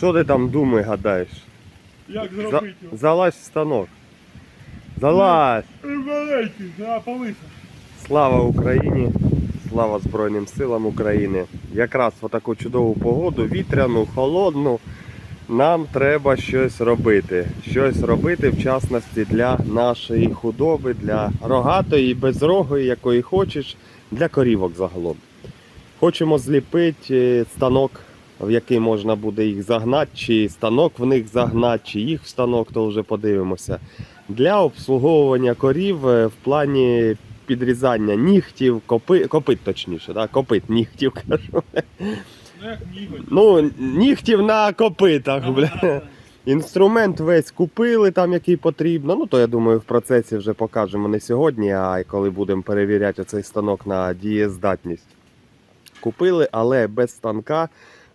Що ти там думаєш, гадаєш? Як зробити його? Залазь в станок. Залазь! Маленький, а. Слава Україні! Слава Збройним силам України! Якраз в таку чудову погоду, вітряну, холодну. Нам треба щось робити. Щось робити, в частності для нашої худоби, для рогатої, безрогої, якої хочеш, для корівок загалом. Хочемо зліпити е, станок, в який можна буде їх загнати, чи станок в них загнати, чи їх в станок, то вже подивимося. Для обслуговування корів е, в плані підрізання нігтів, копи, копит точніше, да? копит нігтів кажу. Ну. Ну, нігтів на копитах, бля. Інструмент весь купили там, який потрібно. Ну, то я думаю, в процесі вже покажемо не сьогодні, а коли будемо перевіряти цей станок на дієздатність. Купили, але без станка.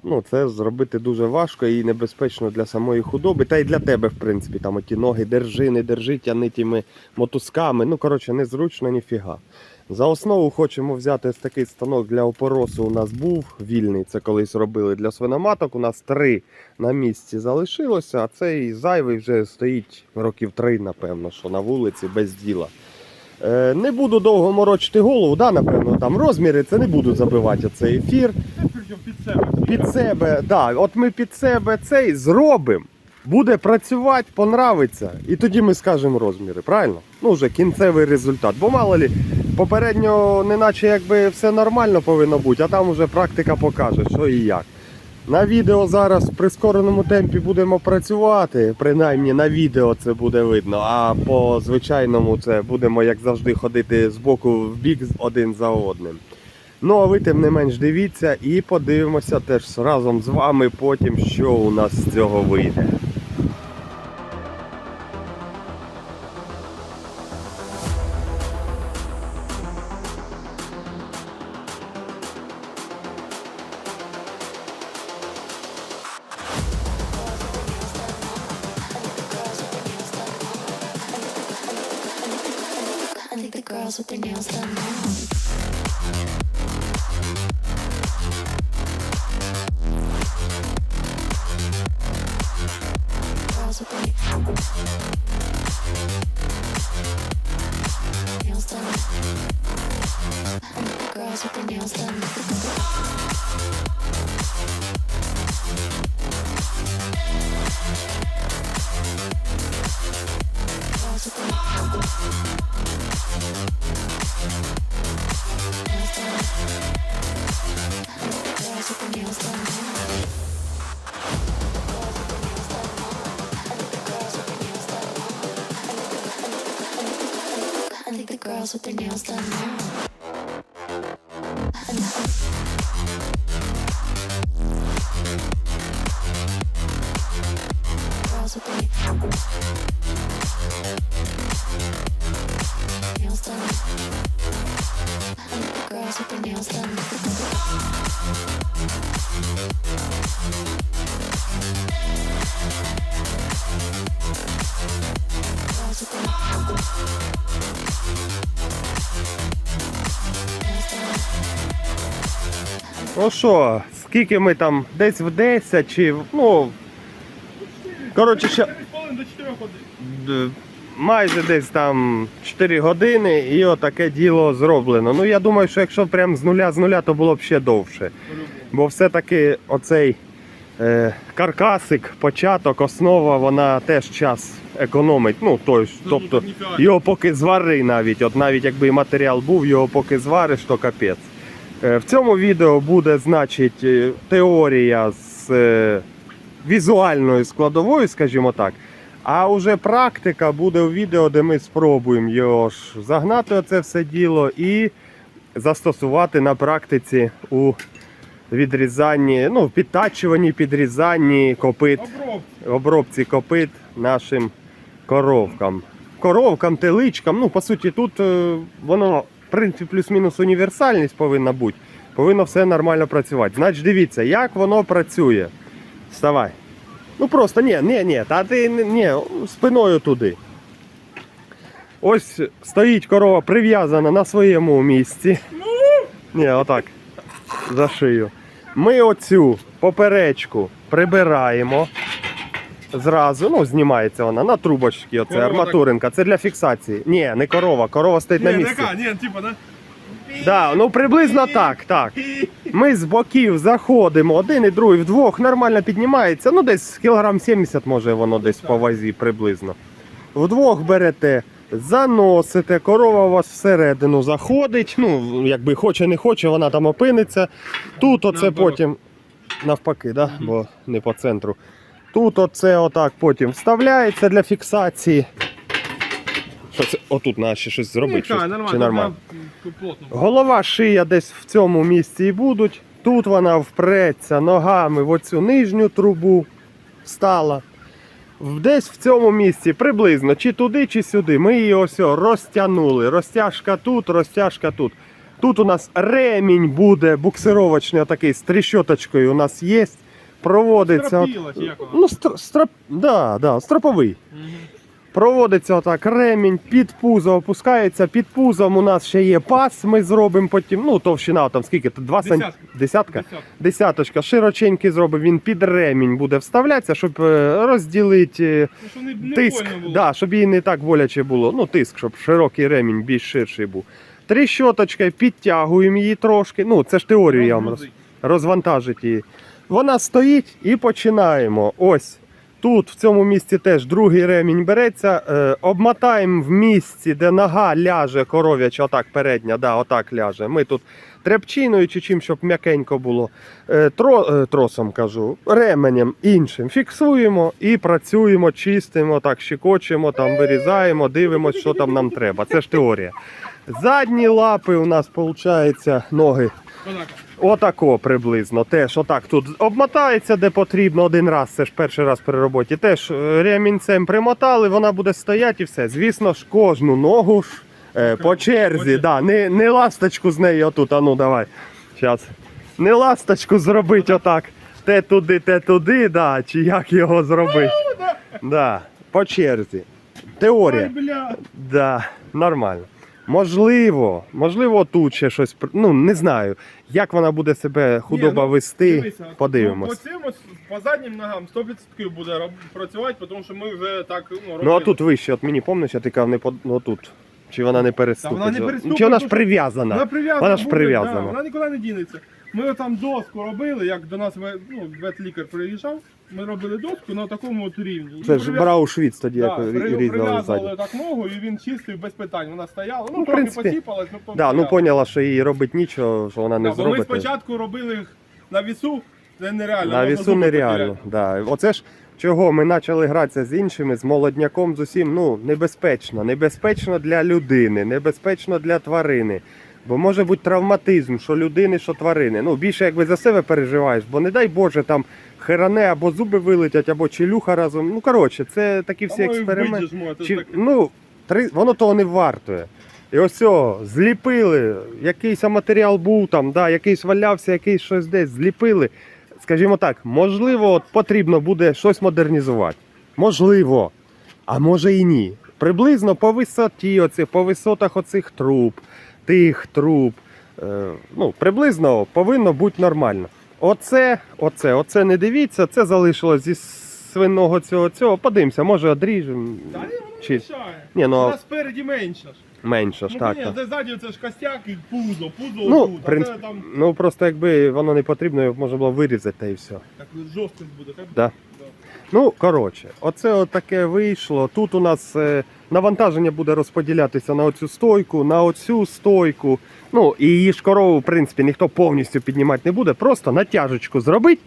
Ну, це зробити дуже важко і небезпечно для самої худоби, та й для тебе, в принципі, там оті ноги держи, не держи, тяни тими мотузками. Ну, коротше, незручно ніфіга. За основу хочемо взяти ось такий станок для опоросу. У нас був вільний. Це колись робили для свиноматок. У нас три на місці залишилося, а цей зайвий вже стоїть років три, напевно, що на вулиці без діла. Е, не буду довго морочити голову, да, напевно, там розміри, це не буду забивати цей ефір. Причому під себе. Під себе, да, от ми під себе цей зробимо. Буде працювати, понравиться, і тоді ми скажемо розміри, правильно? Ну, вже кінцевий результат. Бо мало лі, попередньо, неначе якби все нормально повинно бути, а там вже практика покаже, що і як. На відео зараз в прискореному темпі будемо працювати, принаймні на відео це буде видно, а по звичайному це будемо, як завжди, ходити з боку в бік один за одним. Ну, а ви тим не менш дивіться і подивимося теж разом з вами потім, що у нас з цього вийде. With their nails done now. そこにナイスダムあの girls with their nails done Girls with their nails done with their nails done now. Ну що, скільки ми там десь в 10 чи ну. Коротше, ще 4 хвилин до 4 годин. д- майже десь там 4 години і отаке діло зроблено. Ну я думаю, що якщо прям з нуля з нуля, то було б ще довше. Бо все-таки оцей е, каркасик, початок, основа, вона теж час економить. Ну, той, Ну, тобто його поки звари навіть. От навіть якби матеріал був, його поки звариш, то капець. Е, в цьому відео буде, значить, е, теорія з е, візуальною складовою, скажімо так. А вже практика буде у відео, де ми спробуємо його ж загнати оце все діло і застосувати на практиці у відрізанні, ну, підтачуванні, підрізанні копит, Оброб. обробці копит нашим коровкам. Коровкам, теличкам. Ну, по суті, тут воно, принципі, плюс-мінус універсальність повинна бути. Повинно все нормально працювати. Значить, дивіться, як воно працює. Вставай. Ну просто ні, ні, ні, та ти ні, спиною туди. Ось стоїть корова прив'язана на своєму місці. Ні, отак. За шию. Ми оцю поперечку прибираємо. Зразу, ну, знімається вона на трубочки, оце Корова арматуринка. Це для фіксації. Ні, не корова, корова стоїть на місці. така, ні, типа, да? Да, ну приблизно так, так. Ми з боків заходимо, один і другий вдвох, нормально піднімається. Ну, десь кілограм 70 може воно десь по вазі приблизно. Вдвох берете, заносите, корова у вас всередину заходить. Ну, якби хоче, не хоче, вона там опиниться. Тут оце потім навпаки, да? бо не по центру. Тут оце отак потім вставляється для фіксації. Що це? Отут треба ще щось зробити. Щось, нормально. чи нормально? Голова, шия десь в цьому місці і будуть. Тут вона впреться ногами в оцю нижню трубу встала. Десь в цьому місці приблизно, чи туди, чи сюди. Ми її ось розтягнули. Розтяжка тут, розтяжка тут. Тут у нас ремінь буде буксировочний, такий з тріщоточкою у нас є. Проводиться. як вона? Ну, стр, строп, да, да, строповий. Мгм. Проводиться отак ремінь, під пузо опускається. Під пузом у нас ще є пас. Ми зробимо потім. Ну, товщина там скільки? Тут Два сан... Десятка. Десятка? Десятка. Десяточка. Широченький зробимо. Він під ремінь буде вставлятися, щоб е, розділити Ну, що не, не тиск. больно було. Да, щоб їй не так боляче було. Ну, тиск, щоб широкий ремінь більш ширший був. Тріщоточка, підтягуємо її трошки. Ну, це ж теорію я вам роз розвантажить її. Вона стоїть і починаємо. Ось тут, в цьому місці теж другий ремінь береться. Е, обмотаємо в місці, де нога ляже, коров'яча, отак передня, да, отак ляже. Ми тут тряпчиною чи чим, щоб м'якенько було. Е, тро, е, тросом кажу, ременем іншим фіксуємо і працюємо, чистимо, так, щекочемо, там, вирізаємо, дивимося, що там нам треба. Це ж теорія. Задні лапи у нас, виходить, ноги. Отако приблизно. Теж отак тут обмотається, де потрібно один раз. Це ж перший раз при роботі. Теж е, ремінцем примотали, вона буде стояти і все. Звісно ж, кожну ногу ж е, по черзі. Да, не, не ласточку з неї отут. А ну давай. Щас. Не ласточку зробити отак. Те туди, те туди, да, чи як його зробити. Да, по черзі. Теорія. Да, нормально. Можливо, можливо, тут ще щось. Ну, не знаю, як вона буде себе худоба Ні, ну, вести. ну, Подивимось. По цим ось, по заднім ногам 100% буде працювати, тому що ми вже так ну, робили. Ну а тут вище, от мені помниш, я ти казав, не под... ну, тут. Чи вона не переступить? Та вона не Ну, переступить, Чи вона ж прив'язана? Вона прив'язана. Вона ж буде, прив'язана. Да, вона нікуди не дінеться. Ми там доску робили, як до нас ну, ветлікар приїжджав, ми робили доску на такому от рівні. Це І ж прив'яз- брав швіц тоді, Да, як при- різали прив'язували ззаді. так ногу і він чистив без питань. Вона стояла, ну, Ну, в трохи принципі, посіпалась, ну Да, ну поняла, що їй робить нічого, що вона не Да, бо ми зробить. спочатку робили їх на вісу, це нереально. На можна вісу зуби нереально. Да. Оце ж чого ми почали гратися з іншими, з молодняком, з усім. Ну, небезпечно. Небезпечно для людини, небезпечно для тварини. Бо може бути травматизм, що людини, що тварини. Ну, більше якби за себе переживаєш, бо не дай Боже, там херане або зуби вилетять, або челюха разом. Ну, коротше, це такі всі експерименти. може, це Чи, так- ну, три, воно того не вартує. І ось о, зліпили, якийсь матеріал був там, да, якийсь валявся, якийсь щось десь зліпили. Скажімо так, можливо, от потрібно буде щось модернізувати. Можливо, а може і ні. Приблизно по висоті, оці, по висотах оцих труб, тих труб. Е, ну, приблизно повинно бути нормально. Оце, оце, оце не дивіться, це залишилось зі свиного цього цього. Подивимося, може одріжемо. Та воно Чи- не мішає. Ні, ну, Вона спереді менша ж. Менше ж, Ну, так. ні, так. ззаді це ж костяк і пузо, пузо Ну, в а це там ну просто якби воно не потрібно, його можна було вирізати та і все. так жорсткість буде. Так? Да. Ну, коротше, оце от таке вийшло. Тут у нас е, навантаження буде розподілятися на оцю стойку, на оцю стойку. Ну, і її ж корову, в принципі, ніхто повністю піднімати не буде, просто натяжечку зробити,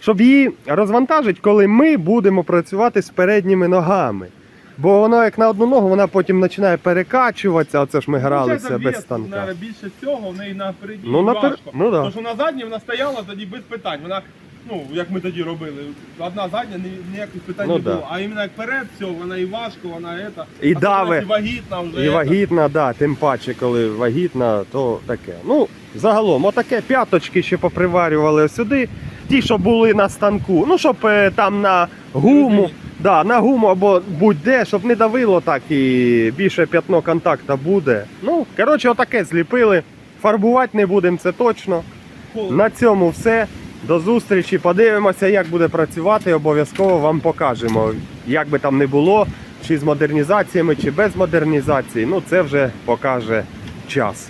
щоб її розвантажити, коли ми будемо працювати з передніми ногами. Бо воно як на одну ногу, вона потім починає перекачуватися, оце ж ми гралися без станка. більше всього в неї напереді Ну, важко. ну, да. Тому що на задній вона стояла тоді без питань. Вона, ну, як ми тоді робили, одна задня, ні- ніяких питань Ну, не да. було. А іменно як перед, все, вона і важко, вона ета. І а даве. І вагітна вже. І ета. вагітна, да, тим паче, коли вагітна, то таке. Ну, загалом, отаке п'яточки ще поприварювали сюди. Ті, що були на станку. Ну, щоб е, там на гуму, Середині. да, на гуму або будь-де, щоб не давило так і більше п'ятно контакта буде. Ну, коротше, отаке зліпили. Фарбувати не будемо, це точно. Холодно. На цьому все. До зустрічі, подивимося, як буде працювати. Обов'язково вам покажемо, як би там не було, чи з модернізаціями, чи без модернізації. Ну це вже покаже час.